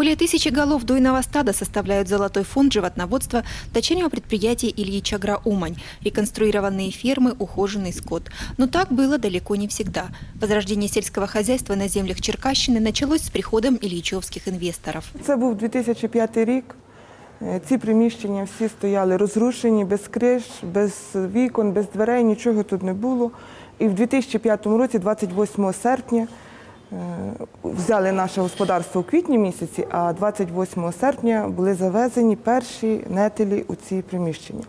Более тысячи голов дойного стада составляют золотой фонд животноводства дочернего предприятия Ильич Агроумань, реконструированные фермы, ухоженный скот. Но так было далеко не всегда. Возрождение сельского хозяйства на землях Черкащины началось с приходом ильичевских инвесторов. Це був 2005 рік. Е, Ці приміщення всі стояли розрушені, без криш, без вікон, без дверей, нічого тут не було. І в 2005 році, 28 серпня, е, взяли наше господарство у квітні місяці, а 28 серпня були завезені перші нетелі у ці приміщення.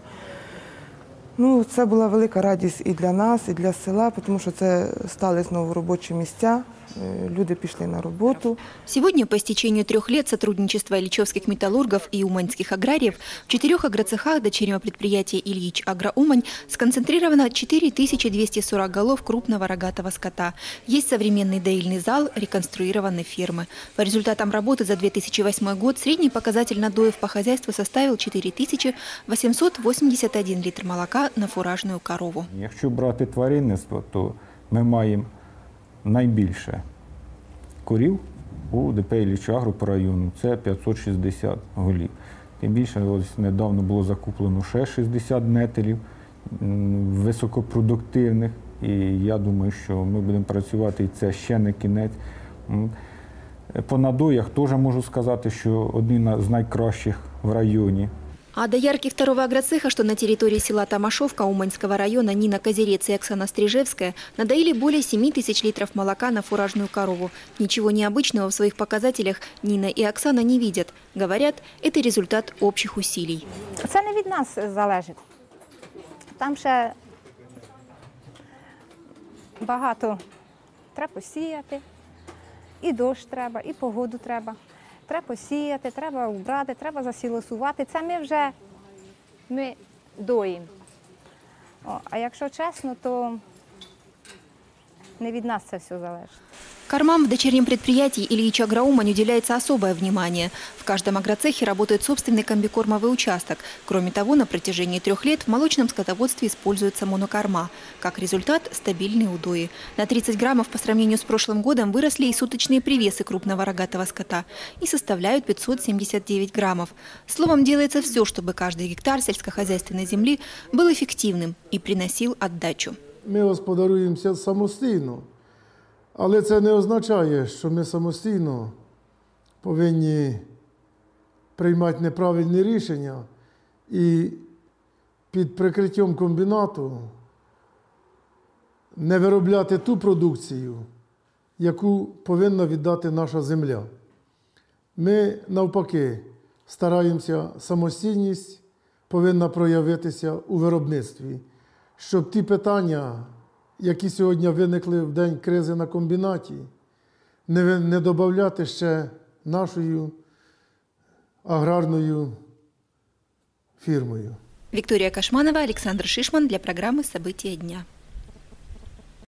Ну, це була велика радість і для нас, і для села, тому що це стали знову робочі місця. е, Люди пішли на роботу. Сегодня, по истечению трех лет сотрудничества ильичевских металлургов и уманьских аграриев, в четырех агроцехах дочернего предприятия «Ильич Агроумань» сконцентрировано 4240 голов крупного рогатого скота. Есть современный доильный зал, реконструированные фермы. По результатам работы за 2008 год средний показатель надоев по хозяйству составил 4881 литр молока на фуражную корову. Якщо брати тваринництво, то ми маємо найбільше корів у ДП Іллічагру по району. Це 560 голів. Тим більше, ось недавно було закуплено ще 60 нетелів високопродуктивних. І я думаю, що ми будемо працювати, і це ще не кінець. По надоях теж можу сказати, що одні з найкращих в районі. А доярки второго агроцеха, что на территории села Тамашовка Уманского района Нина Козерец и Оксана Стрижевская, надоили более 7 тысяч литров молока на фуражную корову. Ничего необычного в своих показателях Нина и Оксана не видят. Говорят, это результат общих усилий. Це не від нас залежить. Там ще багато треба посіяти, і дощ треба, і погоду треба. Треба посіяти, треба вбрати, треба засілосувати. Це ми вже ми доїмо. О, а якщо чесно, то не від нас це все залежить. Кормам в дочернем предприятии Ильич Агроумань уделяется особое внимание. В каждом агроцехе работает собственный комбикормовый участок. Кроме того, на протяжении трех лет в молочном скотоводстве используется монокорма. Как результат – стабильные удои. На 30 граммов по сравнению с прошлым годом выросли и суточные привесы крупного рогатого скота и составляют 579 граммов. Словом, делается все, чтобы каждый гектар сельскохозяйственной земли был эффективным и приносил отдачу. Ми господарюємося самостійно, але це не означає, що ми самостійно повинні приймати неправильні рішення і під прикриттям комбінату не виробляти ту продукцію, яку повинна віддати наша земля. Ми навпаки стараємося, самостійність повинна проявитися у виробництві, щоб ті питання, які сьогодні виникли в день кризи на комбінаті, не, не додати ще нашою аграрною фірмою. Вікторія Кашманова, Олександр Шишман для програми «События дня».